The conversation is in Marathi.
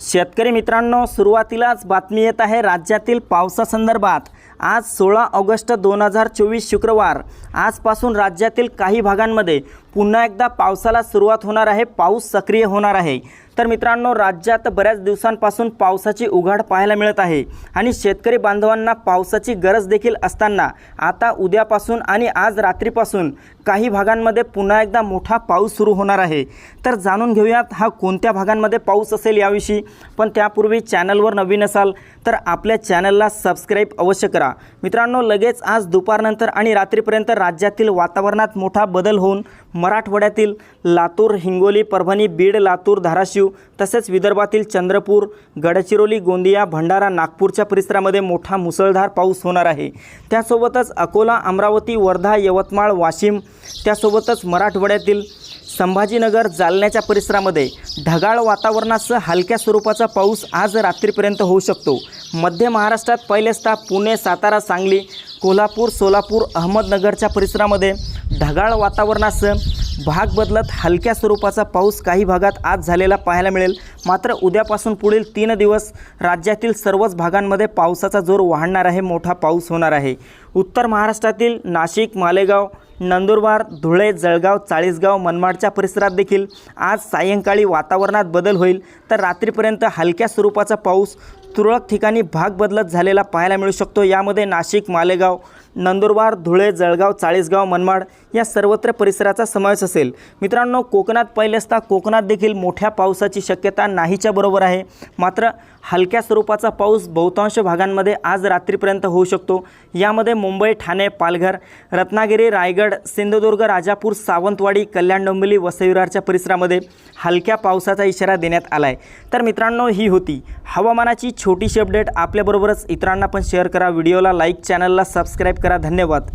शेतकरी मित्रांनो सुरुवातीलाच बातमी येत आहे राज्यातील पावसासंदर्भात. आज सोळा ऑगस्ट दोन हजार चोवीस शुक्रवार. आजपासून राज्यातील काही भागांमध्ये पुन्हा एकदा पावसाला सुरुवात होणार आहे पाऊस सक्रिय होणार आहे. तर मित्रांनो राज्यात बऱ्याच दिवसांपासून पावसाची उघाड पाहायला मिळत आहे आणि शेतकरी बांधवांना पावसाची गरज देखील असताना आता उद्यापासून आणि आज रात्रीपासून काही भागांमध्ये पुन्हा एकदा मोठा पाऊस सुरू होणार आहे. तर जाणून घेऊयात हा कोणत्या भागांमध्ये पाऊस असेल याविषयी पण त्यापूर्वी चॅनलवर नवीन असाल तर आपल्या चॅनलला सबस्क्राईब अवश्य करा. मित्रांनो लगेच आज दुपारनंतर आणि रात्रीपर्यंत राज्यातील वातावरणात मोठा बदल होऊन मराठवाड्यातील लातूर हिंगोली परभणी बीड लातूर धाराशिव तसेच विदर्भातील चंद्रपूर गडचिरोली गोंदिया भंडारा नागपूरच्या परिसरामध्ये मोठा मुसळधार पाऊस होणार आहे. त्यासोबतच अकोला अमरावती वर्धा यवतमाळ वाशिम त्यासोबतच मराठवाड्यातील संभाजीनगर जालन्याच्या परिसरामध्ये ढगाळ वातावरणासह हलक्या स्वरूपाचा पाऊस आज रात्रीपर्यंत होऊ शकतो. मध्य महाराष्ट्रात पहिलेचदा पुणे सातारा सांगली कोल्हापूर सोलापूर अहमदनगरच्या परिसरामध्ये ढगाळ वातावरणासह भाग बदलत हलक्या स्वरूपाचा पाऊस काही भागात आज झालेला पाहायला मिळेल. मात्र उद्यापासून पुढील तीन दिवस राज्यातील सर्वच भागांमध्ये पावसाचा जोर वाढणार आहे मोठा पाऊस होणार आहे. उत्तर महाराष्ट्रातील नाशिक मालेगाव नंदुरबार धुळे जळगाव चाळीसगाव मनमाडच्या परिसरात देखील आज सायंकाळी वातावरणात बदल होईल. तर रात्रीपर्यंत हलक्या स्वरूपाचा पाऊस तुरळक ठिकाणी भाग बदलत झालेला पाहायला मिळू शकतो. यामध्ये नाशिक मालेगाव नंदुरबार धुळे जळगाव चाळीसगाव मनमाड या सर्वत्र परिसराचा समावेश असेल. मित्रांनो कोकणात पहिलेचदा कोकणात देखील मोठ्या पावसाची शक्यता नाहीच्या बरोबर आहे. मात्र हलक्या स्वरूपाचा पाऊस बहुतांश भागांमध्ये आज रात्रीपर्यंत होऊ शकतो. यामध्ये मुंबई ठाणे पालघर रत्नागिरी रायगड सिंधुदुर्ग राजापूर सावंतवाडी कल्याण डोंबिवली वसईविरारच्या परिसरामध्ये हलक्या पावसाचा इशारा देण्यात आला आहे तर मित्रांनो ही होती हवामानाची छोटीशी अपडेट आपल्याबरोबरच इतरांना पण शेअर करा. व्हिडिओला लाईक चॅनलला सबस्क्राईब करा. धन्यवाद.